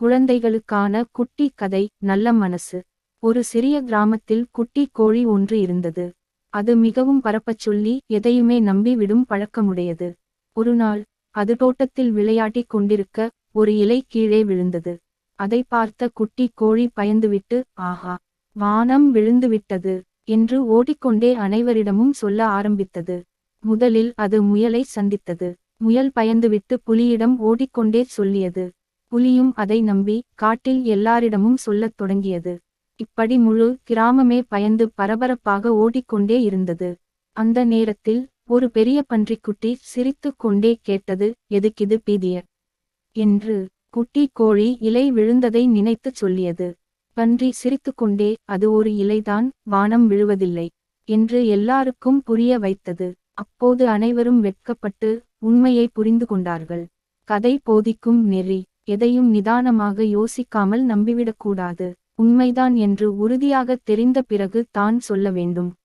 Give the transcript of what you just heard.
குழந்தைகளுக்கான குட்டி கதை நல்ல மனசு. ஒரு சிறிய கிராமத்தில் குட்டி கோழி ஒன்று இருந்தது. அது மிகவும் பரப்பச் சொல்லி எதையுமே நம்பி விடும் பழக்கமுடையது. ஒரு நாள் அது தோட்டத்தில் விளையாட்டிக் கொண்டிருக்க ஒரு இலை கீழே விழுந்தது. அதை பார்த்த குட்டி கோழி பயந்துவிட்டு ஆஹா வானம் விழுந்துவிட்டது என்று ஓடிக்கொண்டே அனைவரிடமும் சொல்ல ஆரம்பித்தது. முதலில் அது முயலை சந்தித்தது. முயல் பயந்துவிட்டு புலியிடம் ஓடிக்கொண்டே சொல்லியது. புலியும் அதை நம்பி காட்டில் எல்லாரிடமும் சொல்லத் தொடங்கியது. இப்படி முழு கிராமமே பயந்து பரபரப்பாக ஓடிக்கொண்டே இருந்தது. அந்த நேரத்தில் ஒரு பெரிய பன்றிக்குட்டி சிரித்து கொண்டே கேட்டது எதுக்கிது பீதிய என்று குட்டி கோழி இலை விழுந்ததை நினைத்துச் சொல்லியது. பன்றி சிரித்துக்கொண்டே அது ஒரு இலைதான் வானம் விழுவதில்லை என்று எல்லாருக்கும் புரிய வைத்தது. அப்போது அனைவரும் வெட்கப்பட்டு உண்மையை புரிந்து கொண்டார்கள். கதை போதிக்கும் நெறி. எதையும் நிதானமாக யோசிக்காமல் நம்பிவிடக்கூடாது. உண்மைதான் என்று உறுதியாகத் தெரிந்த பிறகு தான் சொல்ல வேண்டும்.